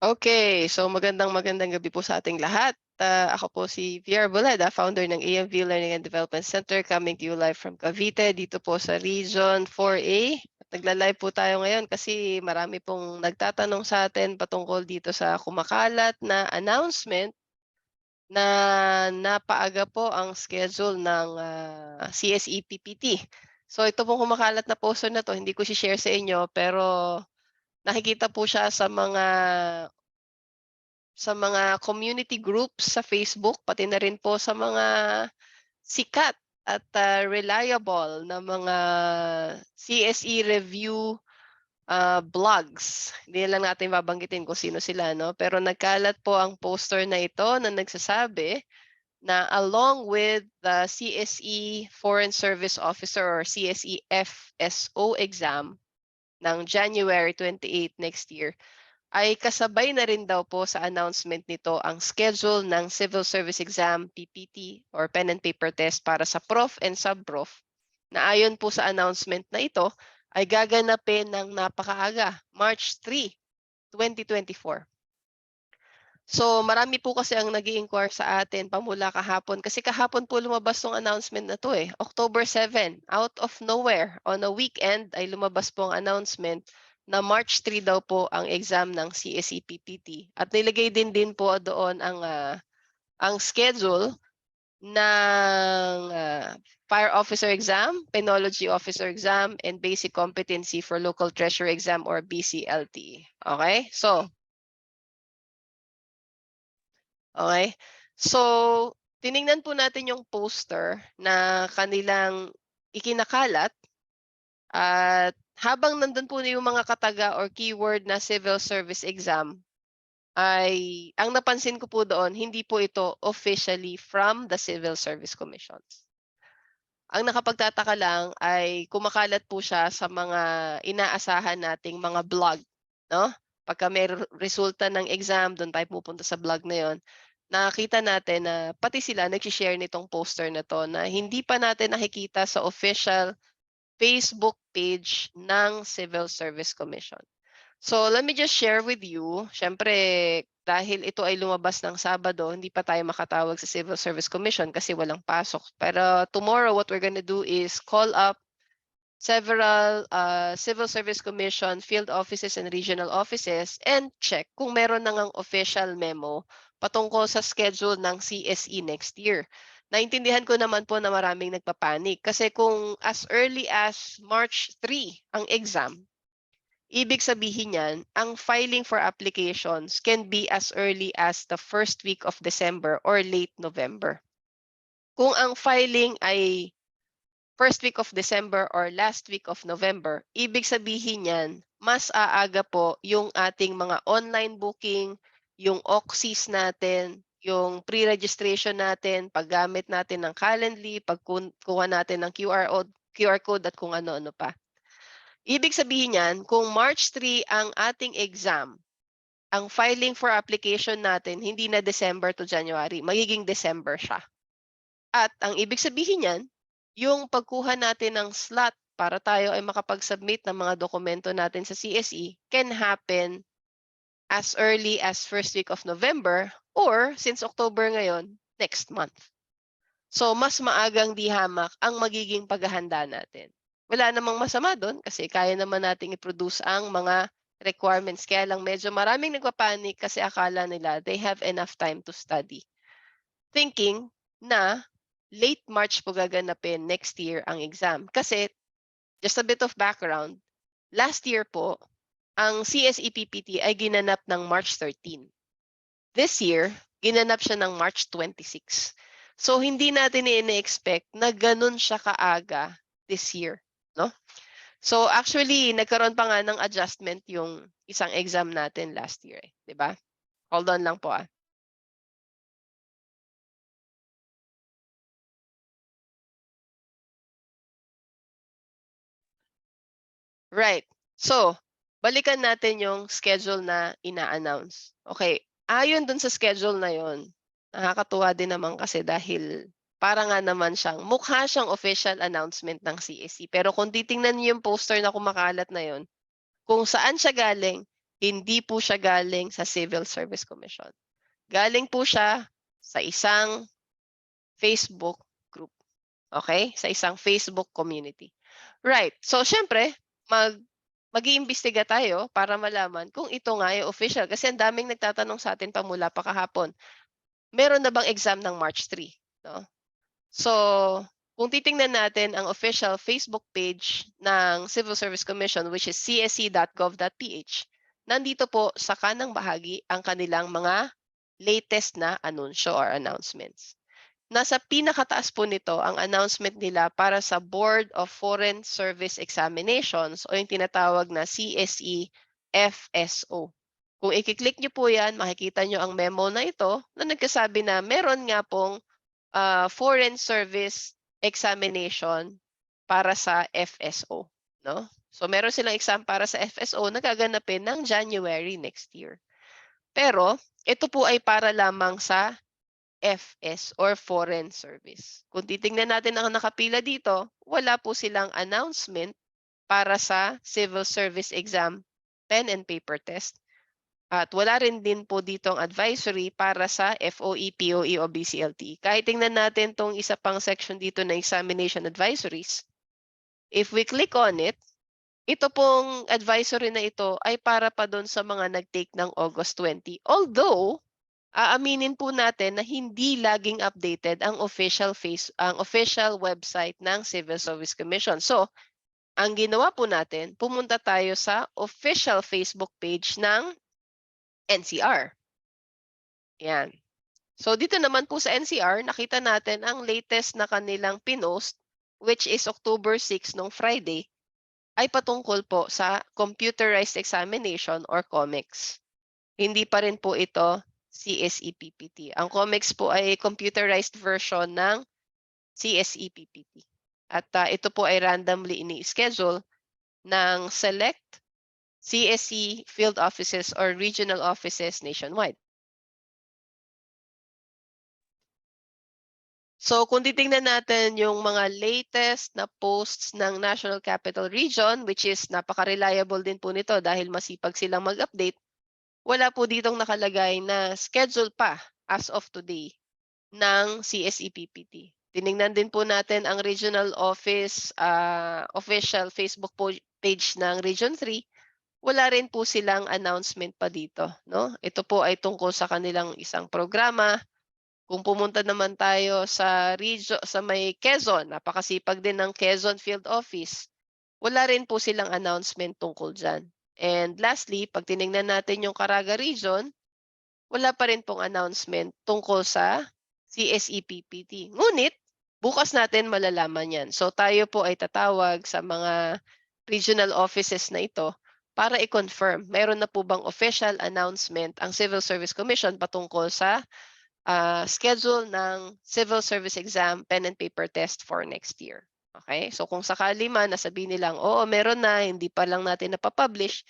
Okay, so magandang magandang gabi po sa ating lahat. Ah, ako po si VR Buleda, founder ng AMV Learning and Development Center coming to you live from Cavite dito po sa Region 4A. At nagla-live po tayo ngayon kasi marami pong nagtatanong sa atin patungkol dito sa kumakalat na announcement na napaaga po ang schedule ng ah, CSE PPT. So ito pong kumakalat na poster na to, hindi ko si-share sa inyo pero nakikita po siya sa mga sa mga community groups sa Facebook, pati na rin po sa mga sikat at ah, reliable na mga CSE review ah, blogs. Hindi lang natin babanggitin kung sino sila, no? Pero nagkalat po ang poster na ito na nagsasabi na along with the CSE Foreign Service Officer or CSE FSO exam ng January 28 next year, ay kasabay na rin daw po sa announcement nito ang schedule ng Civil Service Exam PPT or Pen and Paper Test para sa Prof and Sub-Prof na ayon po sa announcement na ito ay gaganapin ng napakaaga, March 3, 2024. So marami po kasi ang nag inquire sa atin pamula kahapon kasi kahapon po lumabas tong announcement na to eh. October 7, out of nowhere on a weekend ay lumabas po ang announcement na March 3 daw po ang exam ng CSE PPT. At nilagay din din po doon ang ah, ang schedule ng ah, Fire Officer Exam, Penology Officer Exam, and Basic Competency for Local Treasury Exam or BCLT. Okay? So, Okay? So, tiningnan po natin yung poster na kanilang ikinakalat at habang nandun po yung mga kataga or keyword na civil service exam, ay ang napansin ko po doon, hindi po ito officially from the Civil Service Commissions. Ang nakapagtataka lang ay kumakalat po siya sa mga inaasahan nating mga blog, no? Pagka may re- resulta ng exam, doon tayo pupunta sa blog na yon. Nakita natin na pati sila nag-share nitong poster na to na hindi pa natin nakikita sa official Facebook page ng Civil Service Commission. So let me just share with you, syempre dahil ito ay lumabas ng Sabado, hindi pa tayo makatawag sa Civil Service Commission kasi walang pasok. Pero tomorrow what we're gonna do is call up several uh, Civil Service Commission field offices and regional offices and check kung meron na ngang official memo patungkol sa schedule ng CSE next year. Naintindihan ko naman po na maraming nagpapanik kasi kung as early as March 3 ang exam, ibig sabihin yan, ang filing for applications can be as early as the first week of December or late November. Kung ang filing ay first week of December or last week of November, ibig sabihin yan, mas aaga po yung ating mga online booking, yung OXIS natin, yung pre-registration natin, paggamit natin ng Calendly, pagkuha natin ng QR, o- QR code at kung ano-ano pa. Ibig sabihin yan, kung March 3 ang ating exam, ang filing for application natin hindi na December to January, magiging December siya. At ang ibig sabihin yan, yung pagkuha natin ng slot para tayo ay makapag-submit ng mga dokumento natin sa CSE can happen as early as first week of November or since October ngayon, next month. So mas maagang di hamak ang magiging paghahanda natin. Wala namang masama doon kasi kaya naman nating i-produce ang mga requirements. Kaya lang medyo maraming nagpapanik kasi akala nila they have enough time to study. Thinking na late March po gaganapin next year ang exam. Kasi, just a bit of background, last year po, ang CSE PPT ay ginanap ng March 13. This year, ginanap siya ng March 26. So, hindi natin ini-expect na ganun siya kaaga this year. No? So, actually, nagkaroon pa nga ng adjustment yung isang exam natin last year. Eh, ba? Hold on lang po ah. Right. So, balikan natin yung schedule na ina-announce. Okay, ayon dun sa schedule na yon, nakakatuwa din naman kasi dahil para nga naman siyang, mukha siyang official announcement ng CSE. Pero kung titingnan niyo yung poster na kumakalat na yon, kung saan siya galing, Hindi po siya galing sa Civil Service Commission. Galing po siya sa isang Facebook group. Okay? Sa isang Facebook community. Right. So, syempre, mag mag-iimbestiga tayo para malaman kung ito nga ay official. Kasi ang daming nagtatanong sa atin pa mula pa kahapon. Meron na bang exam ng March 3? No? So, kung titingnan natin ang official Facebook page ng Civil Service Commission which is csc.gov.ph, nandito po sa kanang bahagi ang kanilang mga latest na anunsyo or announcements. Nasa pinakataas po nito ang announcement nila para sa Board of Foreign Service Examinations o yung tinatawag na CSE FSO. Kung i-click nyo po yan, makikita nyo ang memo na ito na nagkasabi na meron nga pong uh, Foreign Service Examination para sa FSO. No? So meron silang exam para sa FSO na gaganapin ng January next year. Pero ito po ay para lamang sa FS or Foreign Service. Kung titingnan natin ang nakapila dito, wala po silang announcement para sa Civil Service Exam pen and paper test. At wala rin din po dito ang advisory para sa E, FOE, POE o BCLT. Kahit tingnan natin tong isa pang section dito na examination advisories, if we click on it, ito pong advisory na ito ay para pa doon sa mga nag-take ng August 20. Although, aaminin po natin na hindi laging updated ang official face ang official website ng Civil Service Commission. So, ang ginawa po natin, pumunta tayo sa official Facebook page ng NCR. Yan. So dito naman po sa NCR, nakita natin ang latest na kanilang pinost which is October 6 nung Friday ay patungkol po sa computerized examination or COMEX. Hindi pa rin po ito CSE PPT. Ang COMEX po ay computerized version ng CSE PPT. At uh, ito po ay randomly ini-schedule ng select CSE field offices or regional offices nationwide. So kung titingnan natin yung mga latest na posts ng National Capital Region, which is napaka-reliable din po nito dahil masipag silang mag-update, wala po ditong nakalagay na schedule pa as of today ng CSE PPT. Tiningnan din po natin ang regional office uh, official Facebook page ng Region 3. Wala rin po silang announcement pa dito, no? Ito po ay tungkol sa kanilang isang programa. Kung pumunta naman tayo sa region sa may Quezon, napakasipag din ng Quezon Field Office. Wala rin po silang announcement tungkol diyan. And lastly, pag tiningnan natin yung Caraga region, wala pa rin pong announcement tungkol sa CSE PPT. Ngunit, bukas natin malalaman yan. So tayo po ay tatawag sa mga regional offices na ito para i-confirm. Meron na po bang official announcement ang Civil Service Commission patungkol sa uh, schedule ng Civil Service Exam pen and paper test for next year. Okay? So kung sakali man nasabihin nilang, oo, meron na, hindi pa lang natin napapublish,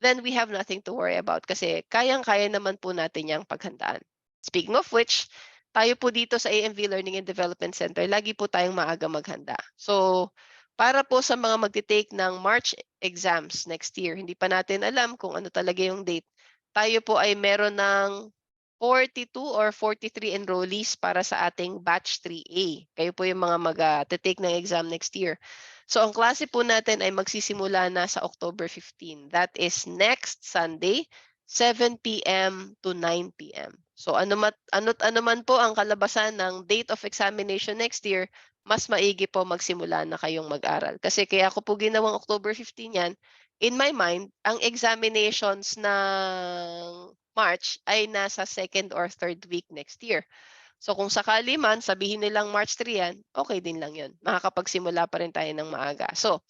then we have nothing to worry about kasi kayang-kaya naman po natin yung paghandaan. Speaking of which, tayo po dito sa AMV Learning and Development Center, lagi po tayong maaga maghanda. So, para po sa mga magte-take ng March exams next year, hindi pa natin alam kung ano talaga yung date. Tayo po ay meron ng 42 or 43 enrollees para sa ating batch 3A. Kayo po yung mga mag-take ng exam next year. So ang klase po natin ay magsisimula na sa October 15. That is next Sunday, 7 p.m. to 9 p.m. So ano ano't ano man po ang kalabasan ng date of examination next year, mas maigi po magsimula na kayong mag-aral. Kasi kaya ako po ginawang October 15 yan, in my mind, ang examinations ng March ay nasa second or third week next year. So kung sakali man, sabihin nilang March 3 yan, okay din lang yun. Makakapagsimula pa rin tayo ng maaga. So,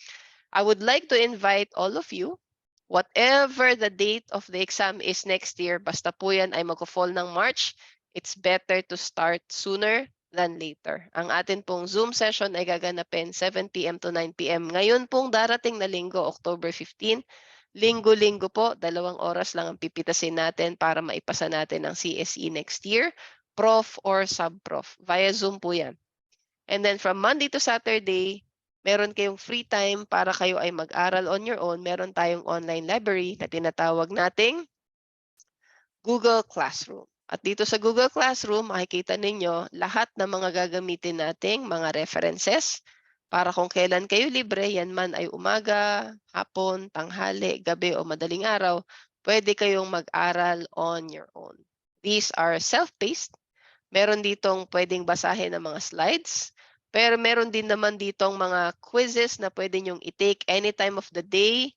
I would like to invite all of you, whatever the date of the exam is next year, basta po yan ay mag-fall ng March, it's better to start sooner than later. Ang atin pong Zoom session ay gaganapin 7 p.m. to 9 p.m. Ngayon pong darating na linggo, October 15, linggo-linggo po, dalawang oras lang ang pipitasin natin para maipasa natin ang CSE next year, prof or sub-prof. Via Zoom po yan. And then from Monday to Saturday, meron kayong free time para kayo ay mag-aral on your own, meron tayong online library na tinatawag nating Google Classroom. At dito sa Google Classroom, makikita ninyo lahat ng mga gagamitin nating mga references para kung kailan kayo libre, yan man ay umaga, hapon, tanghali, gabi o madaling araw, pwede kayong mag-aral on your own. These are self-paced. Meron ditong pwedeng basahin ng mga slides. Pero meron din naman ditong mga quizzes na pwede nyong i-take any time of the day,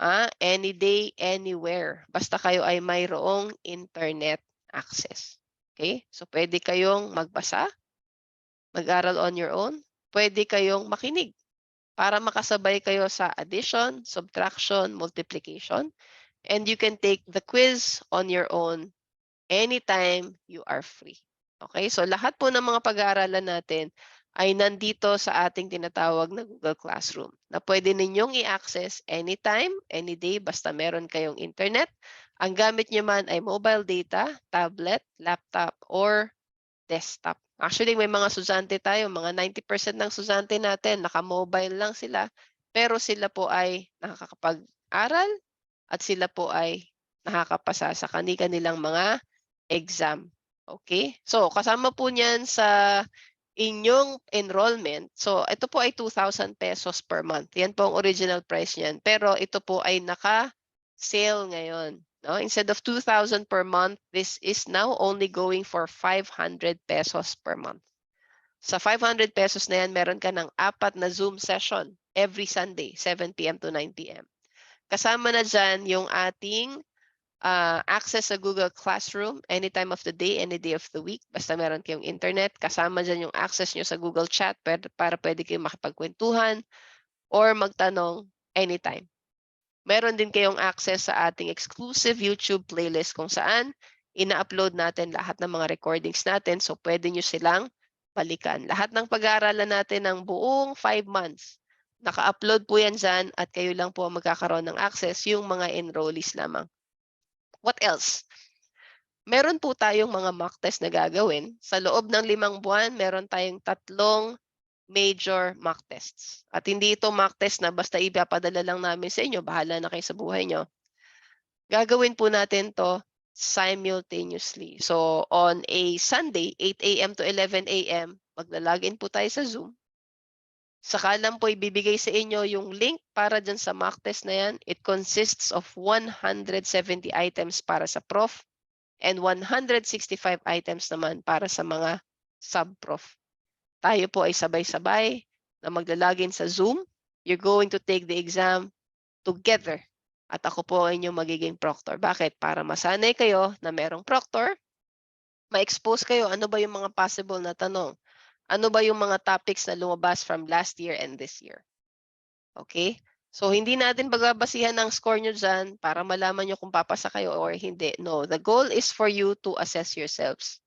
ah, any day, anywhere. Basta kayo ay mayroong internet access. Okay? So pwede kayong magbasa, mag-aral on your own, pwede kayong makinig para makasabay kayo sa addition, subtraction, multiplication. And you can take the quiz on your own anytime you are free. Okay? So lahat po ng mga pag-aaralan natin ay nandito sa ating tinatawag na Google Classroom na pwede ninyong i-access anytime, any day, basta meron kayong internet. Ang gamit nyo man ay mobile data, tablet, laptop, or desktop. Actually, may mga susante tayo, mga 90% ng susante natin, naka-mobile lang sila, pero sila po ay nakakapag-aral at sila po ay nakakapasa sa kani-kanilang mga exam. Okay? So, kasama po niyan sa inyong enrollment. So, ito po ay 2,000 pesos per month. Yan po ang original price niyan. Pero ito po ay naka-sale ngayon. No? Instead of 2,000 per month, this is now only going for 500 pesos per month. Sa 500 pesos na yan, meron ka ng apat na Zoom session every Sunday, 7 p.m. to 9 p.m. Kasama na dyan yung ating uh, access sa Google Classroom anytime of the day, any day of the week. Basta meron kayong internet, kasama dyan yung access nyo sa Google Chat para, para pwede kayong makipagkwentuhan or magtanong anytime. Meron din kayong access sa ating exclusive YouTube playlist kung saan ina-upload natin lahat ng mga recordings natin so pwede nyo silang balikan. Lahat ng pag-aaralan natin ng buong 5 months, naka-upload po yan dyan at kayo lang po magkakaroon ng access yung mga enrollees lamang. What else? Meron po tayong mga mock test na gagawin. Sa loob ng limang buwan, meron tayong tatlong major mock tests. At hindi ito mock test na basta ipapadala lang namin sa inyo, bahala na kayo sa buhay nyo. Gagawin po natin to simultaneously. So on a Sunday, 8 a.m. to 11 a.m., magla-login po tayo sa Zoom. Saka lang po ibibigay sa inyo yung link para dyan sa mock test na yan. It consists of 170 items para sa prof and 165 items naman para sa mga sub-prof. Tayo po ay sabay-sabay na maglalagin sa Zoom. You're going to take the exam together. At ako po ay inyong magiging proctor. Bakit? Para masanay kayo na merong proctor, ma-expose kayo ano ba yung mga possible na tanong ano ba yung mga topics na lumabas from last year and this year. Okay? So, hindi natin pagbabasihan ng score nyo dyan para malaman nyo kung papasa kayo or hindi. No, the goal is for you to assess yourselves.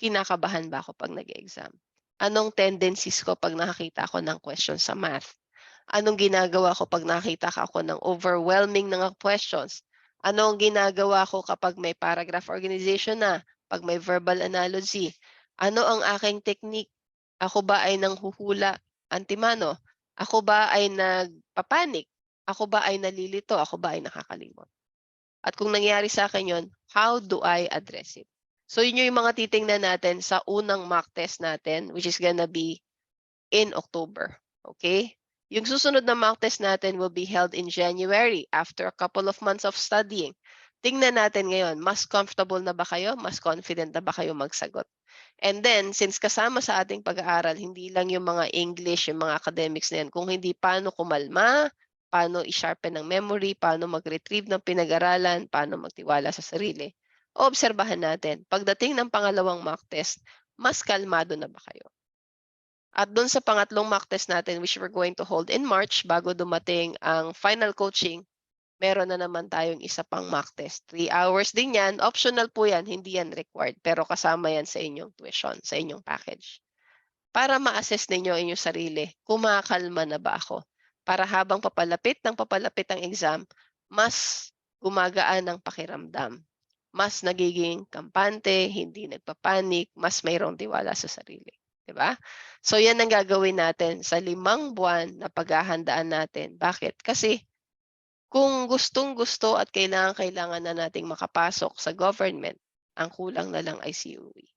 Kinakabahan ba ako pag nag-exam? Anong tendencies ko pag nakakita ako ng question sa math? Anong ginagawa ko pag nakita ako ng overwhelming ng questions? Anong ginagawa ko kapag may paragraph organization na? Pag may verbal analogy? Ano ang aking technique ako ba ay nanghuhula antimano? Ako ba ay nagpapanik? Ako ba ay nalilito? Ako ba ay nakakalimot? At kung nangyari sa akin yon, how do I address it? So yun yung mga titingnan natin sa unang mock test natin which is gonna be in October. Okay? Yung susunod na mock test natin will be held in January after a couple of months of studying. Tingnan natin ngayon, mas comfortable na ba kayo? Mas confident na ba kayo magsagot? And then, since kasama sa ating pag-aaral, hindi lang yung mga English, yung mga academics na yan, kung hindi paano kumalma, paano i-sharpen ng memory, paano mag-retrieve ng pinag-aralan, paano magtiwala sa sarili. Obserbahan natin, pagdating ng pangalawang mock test, mas kalmado na ba kayo? At doon sa pangatlong mock test natin, which we're going to hold in March, bago dumating ang final coaching, meron na naman tayong isa pang mock test. 3 hours din yan. Optional po yan, hindi yan required. Pero kasama yan sa inyong tuition, sa inyong package. Para ma-assess ninyo inyong sarili, kumakalma na ba ako? Para habang papalapit ng papalapit ang exam, mas gumagaan ang pakiramdam. Mas nagiging kampante, hindi nagpapanik, mas mayroong tiwala sa sarili. 'di ba? So 'yan ang gagawin natin sa limang buwan na paghahandaan natin. Bakit? Kasi kung gustong-gusto at kailangang-kailangan na nating makapasok sa government, ang kulang na lang ay COE.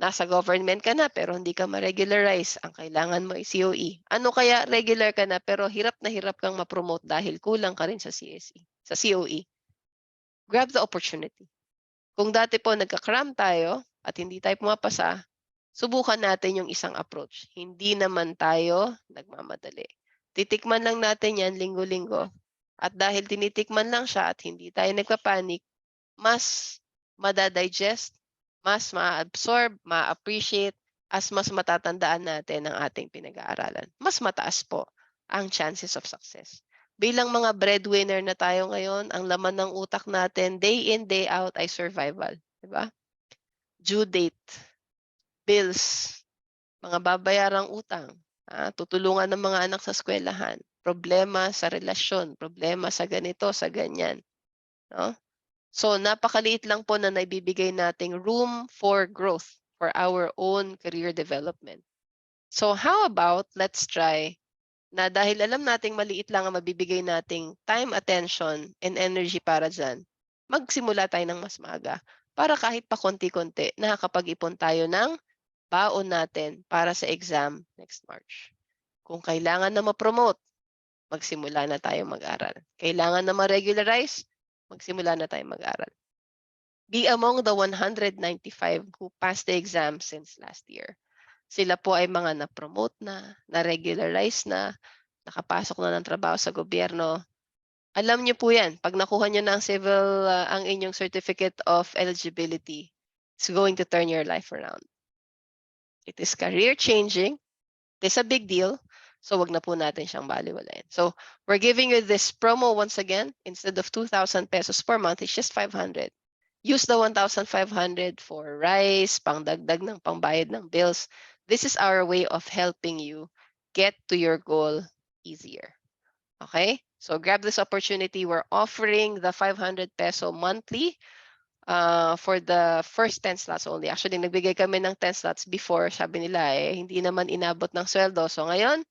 Nasa government ka na pero hindi ka ma-regularize, ang kailangan mo ay COE. Ano kaya regular ka na pero hirap na hirap kang ma-promote dahil kulang ka rin sa CSE, sa COE? Grab the opportunity. Kung dati po nagka-cram tayo at hindi tayo pumapasa, subukan natin yung isang approach. Hindi naman tayo nagmamadali. Titikman lang natin yan linggo-linggo. At dahil tinitikman lang siya at hindi tayo nagpapanik, mas madadigest, mas ma-absorb, ma-appreciate, as mas matatandaan natin ang ating pinag-aaralan. Mas mataas po ang chances of success. Bilang mga breadwinner na tayo ngayon, ang laman ng utak natin day in, day out ay survival. Di ba? Due date, bills, mga babayarang utang, ah, tutulungan ng mga anak sa eskwelahan, problema sa relasyon, problema sa ganito, sa ganyan. No? So napakaliit lang po na naibibigay nating room for growth for our own career development. So how about let's try na dahil alam nating maliit lang ang mabibigay nating time, attention, and energy para dyan, magsimula tayo ng mas maaga para kahit pa konti-konti nakakapag-ipon tayo ng baon natin para sa exam next March. Kung kailangan na ma-promote, magsimula na tayo mag-aral. Kailangan na ma-regularize, magsimula na tayo mag-aral. Be among the 195 who passed the exam since last year. Sila po ay mga na-promote na, na-regularize na, nakapasok na ng trabaho sa gobyerno. Alam niyo po yan, pag nakuha niyo na ang civil, uh, ang inyong certificate of eligibility, it's going to turn your life around. It is career changing. It is a big deal. So wag na po natin siyang baliwalayin. So we're giving you this promo once again. Instead of 2,000 pesos per month, it's just 500. Use the 1,500 for rice, pangdagdag ng pangbayad ng bills. This is our way of helping you get to your goal easier. Okay? So grab this opportunity. We're offering the 500 peso monthly uh, for the first 10 slots only. Actually, nagbigay kami ng 10 slots before. Sabi nila, eh, hindi naman inabot ng sweldo. So ngayon,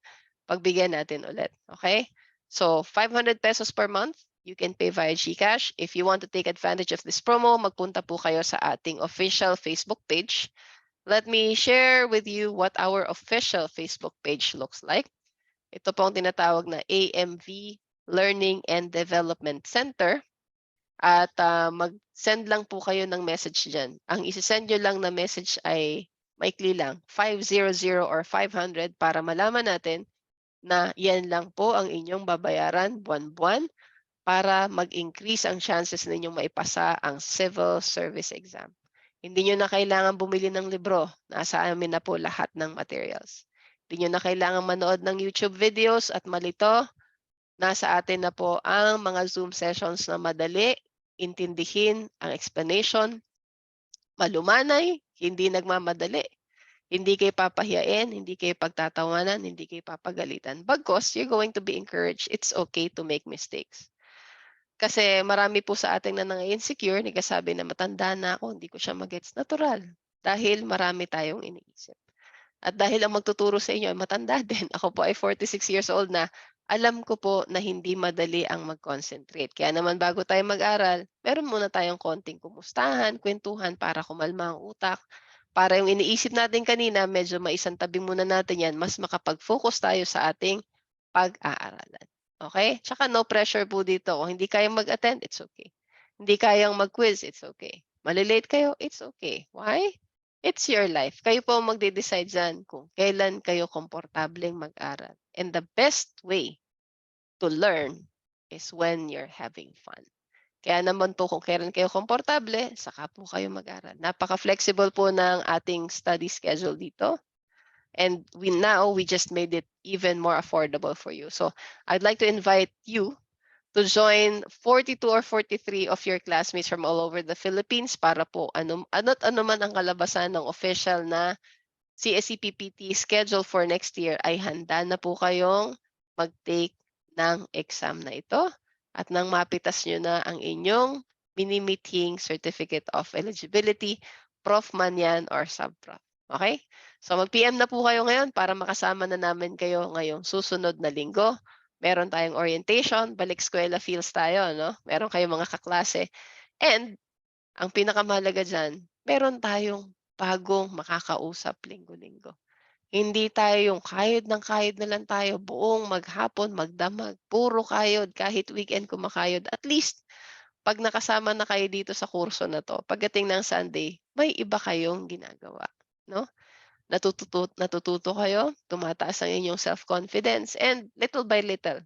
pagbigyan natin ulit. Okay? So 500 pesos per month, you can pay via GCash. If you want to take advantage of this promo, magpunta po kayo sa ating official Facebook page. Let me share with you what our official Facebook page looks like. Ito po ang tinatawag na AMV Learning and Development Center. At uh, mag-send lang po kayo ng message dyan. Ang isi-send nyo lang na message ay maikli lang, 500 or 500 para malaman natin na yan lang po ang inyong babayaran buwan-buwan para mag-increase ang chances ninyong maipasa ang civil service exam. Hindi nyo na kailangan bumili ng libro. Nasa amin na po lahat ng materials. Hindi nyo na kailangan manood ng YouTube videos at malito. Nasa atin na po ang mga Zoom sessions na madali, intindihin ang explanation, malumanay, hindi nagmamadali. Hindi kayo papahiyain, hindi kayo pagtatawanan, hindi kayo papagalitan. Bagkos, you're going to be encouraged. It's okay to make mistakes. Kasi marami po sa ating na nang-insecure, nagsasabi na matanda na ako, hindi ko siya magets. Natural. Dahil marami tayong iniisip. At dahil ang magtuturo sa inyo ay matanda din. Ako po ay 46 years old na. Alam ko po na hindi madali ang mag-concentrate. Kaya naman bago tayo mag-aral, meron muna tayong konting kumustahan, kwentuhan para kumalma ang utak. Para yung iniisip natin kanina, medyo maisantabi muna natin yan, mas makapag-focus tayo sa ating pag-aaralan. Okay? Tsaka no pressure po dito. Kung hindi kayang mag-attend, it's okay. Hindi kayang mag-quiz, it's okay. Malilate kayo, it's okay. Why? It's your life. Kayo po magde-decide dyan kung kailan kayo komportableng mag-aral. And the best way to learn is when you're having fun. Kaya naman po kung kailan kayo komportable, saka po kayo mag-aral. Napaka-flexible po ng ating study schedule dito. And we now, we just made it even more affordable for you. So I'd like to invite you to join 42 or 43 of your classmates from all over the Philippines para po ano, ano't ano man ang kalabasan ng official na CSE PPT schedule for next year ay handa na po kayong mag-take ng exam na ito at nang mapitas nyo na ang inyong mini-meeting certificate of eligibility, prof man yan or sub-prof. Okay? So mag-PM na po kayo ngayon para makasama na namin kayo ngayong susunod na linggo. Meron tayong orientation, balik eskwela feels tayo, no? Meron kayong mga kaklase. And ang pinakamahalaga diyan, meron tayong bagong makakausap linggo-linggo. Hindi tayo yung kayod ng kayod na lang tayo buong maghapon, magdamag, puro kayod kahit weekend kumakayod. At least 'pag nakasama na kayo dito sa kurso na 'to, pagdating ng Sunday, may iba kayong ginagawa, no? Natututo natututo kayo, tumataas ang inyong self-confidence, and little by little,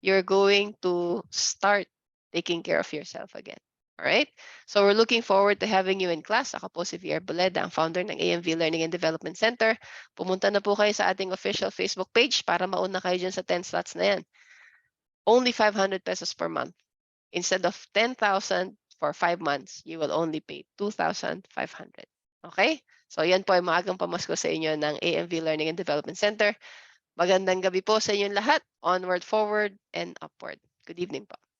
you're going to start taking care of yourself again. Alright? So we're looking forward to having you in class. Ako po si VR Boleda, ang founder ng AMV Learning and Development Center. Pumunta na po kayo sa ating official Facebook page para mauna kayo diyan sa 10 slots na 'yan. Only 500 pesos per month. Instead of 10,000 for 5 months, you will only pay 2,500. Okay? So 'yan po ay maagang pamasko sa inyo ng AMV Learning and Development Center. Magandang gabi po sa inyong lahat. Onward, forward, and upward. Good evening po.